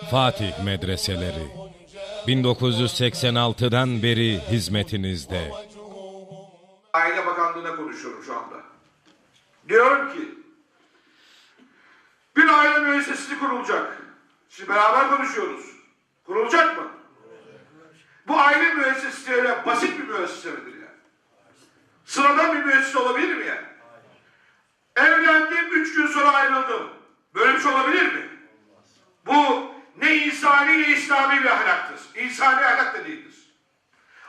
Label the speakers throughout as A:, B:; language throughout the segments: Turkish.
A: Fatih Medreseleri 1986'dan beri hizmetinizde.
B: Aile Bakanlığı'na konuşuyorum şu anda. Diyorum ki bir aile müessesesi kurulacak. Şimdi beraber konuşuyoruz. Kurulacak mı? Bu aile müessesesi öyle basit bir müessese midir yani? Sıradan bir müessese olabilir mi yani? Evlendim, üç gün sonra ayrıldım. Böyle bir şey olabilir mi? Bu insani İslami bir ahlaktır. İnsani ahlak da değildir.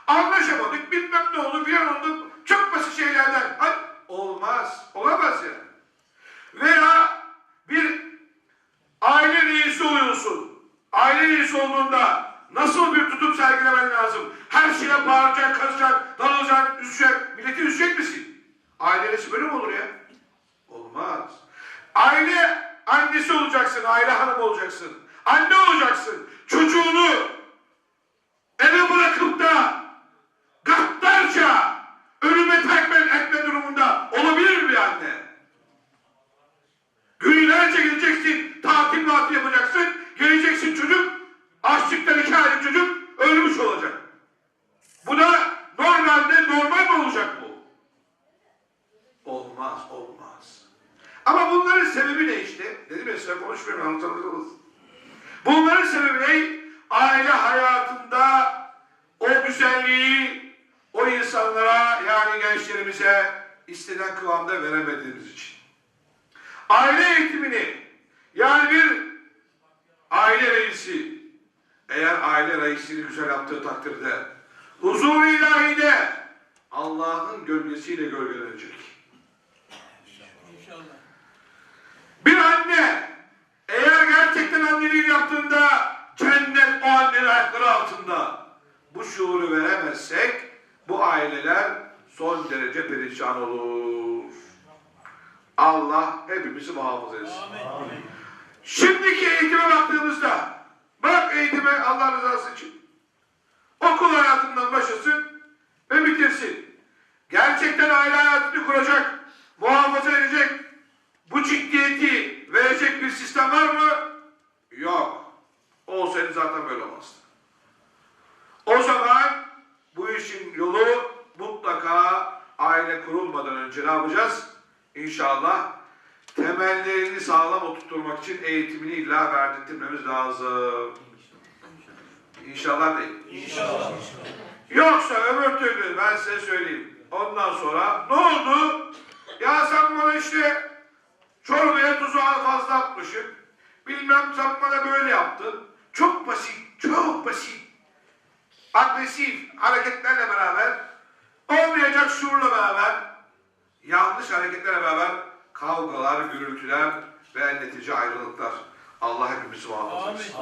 B: Anlaşamadık, bilmem ne oldu, bir an oldu. Çok basit şeylerden. Ay, olmaz, olamaz ya. Veya bir aile reisi oluyorsun. Aile reisi olduğunda nasıl bir tutum sergilemen lazım? Her şeye bağıracaksın, kazacaksın, darılacaksın, üzeceksin. Milleti üzecek misin? Aile reisi böyle mi olur ya? Olmaz. Aile annesi olacaksın, aile hanım olacaksın. Anne olacaksın. Çocuğunu eve bırakıp da gaddarca ölüme tekme etme durumunda olabilir mi bir anne? Günlerce gideceksin, tatil matil yapacaksın, geleceksin çocuk, açlıktan iki aylık çocuk ölmüş olacak. Bu da normalde normal mi olacak bu? Olmaz, olmaz. Ama bunların sebebi ne işte? Dedim ya size konuşmuyorum, anlatamıyorsunuz. Bunların sebebi ne? Aile hayatında o güzelliği o insanlara yani gençlerimize istenen kıvamda veremediğimiz için. Aile eğitimini yani bir aile reisi eğer aile reisini güzel yaptığı takdirde huzur ilahide Allah'ın gölgesiyle gölgelenecek. Bir anne eğer gerçekten anneliğini yaptığında cennet o annenin ayakları altında bu şuuru veremezsek bu aileler son derece perişan olur. Allah hepimizi muhafaza etsin. Şimdiki eğitime baktığımızda bırak eğitime Allah rızası için. Okul hayatından başlasın ve bitirsin. Gerçekten aile hayatını kuracak, muhafaza edecek, bu ciddiyeti verecek bir sistem var mı? Yok. Olsaydı zaten böyle olmazdı. O zaman bu işin yolu mutlaka aile kurulmadan önce ne yapacağız? İnşallah temellerini sağlam oturtturmak için eğitimini illa verdirtmemiz lazım. İnşallah değil. İnşallah. Yoksa öbür türlü ben size söyleyeyim. Ondan sonra ne oldu? Ya sen bana işte çorbaya tuzu fazla atmışsın. Bilmem sen bana böyle yaptın. Çok basit, çok basit. Agresif hareketlerle beraber, olmayacak şuurla beraber, yanlış hareketlerle beraber kavgalar, gürültüler ve netice ayrılıklar. Allah hepimizi muhafaza etsin.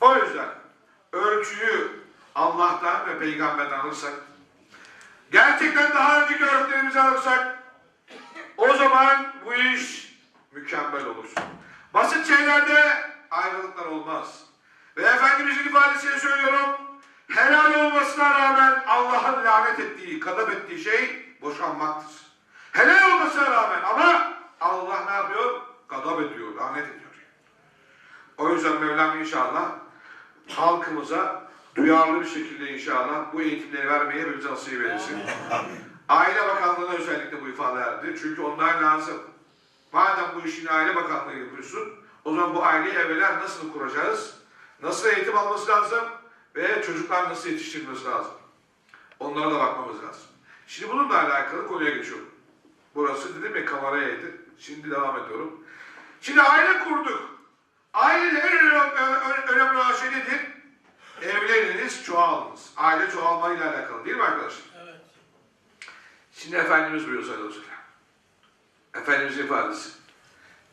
B: O yüzden ölçüyü Allah'tan ve peygamberden alırsak, gerçekten daha önceki örflerimizi alırsak, o zaman bu iş mükemmel olur. Basit şeylerde ayrılıklar olmaz. Ve Efendimizin ifadesiyle söylüyorum, helal olmasına rağmen Allah'ın lanet ettiği, kadap ettiği şey boşanmaktır. Helal olmasına rağmen ama Allah ne yapıyor? Gadap ediyor, lanet ediyor. O yüzden Mevlam inşallah halkımıza duyarlı bir şekilde inşallah bu eğitimleri vermeye hepimize nasip eylesin. Aile Bakanlığı'na özellikle bu ifade erdi. Çünkü onlar lazım. Madem bu işin Aile Bakanlığı yapıyorsun, o zaman bu aileyi evveler nasıl kuracağız? Nasıl eğitim alması lazım? Ve çocuklar nasıl yetiştirilmesi lazım? Onlara da bakmamız lazım. Şimdi bununla alakalı konuya geçiyorum. Burası dedim ya kamerayaydı. Şimdi devam ediyorum. Şimdi aile kurduk. Ailenin en önemli, olan şey nedir? Evleniniz, çoğalınız. Aile çoğalmayla alakalı değil mi arkadaşlar? Şimdi Efendimiz buyuruyor sallallahu aleyhi ve sellem. Efendimiz ifadesi.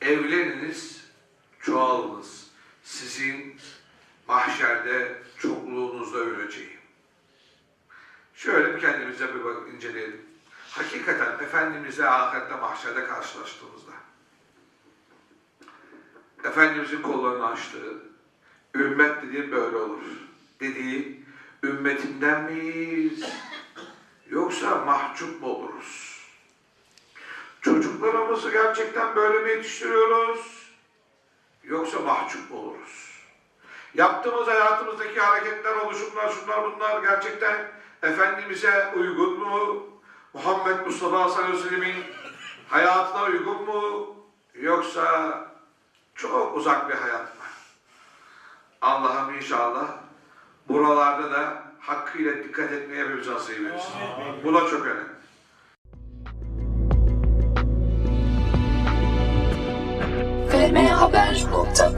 B: Evleniniz, çoğalınız. Sizin mahşerde çokluğunuzda öleceğim. Şöyle bir kendimize bir bakıp inceleyelim. Hakikaten Efendimiz'le ahirette mahşerde karşılaştığımızda Efendimiz'in kollarını açtığı ümmet dediğim böyle olur. Dediği ümmetimden miyiz? Yoksa mahcup mu oluruz? Çocuklarımızı gerçekten böyle mi yetiştiriyoruz? Yoksa mahcup mu oluruz? Yaptığımız hayatımızdaki hareketler, oluşumlar, şunlar bunlar gerçekten Efendimiz'e uygun mu? Muhammed Mustafa sallallahu aleyhi ve sellemin hayatına uygun mu? Yoksa çok uzak bir hayat mı? Allah'ım inşallah buralarda da hakkıyla dikkat etmeye hepimize nasip etsin. Bu da çok önemli.
C: fmhaber.com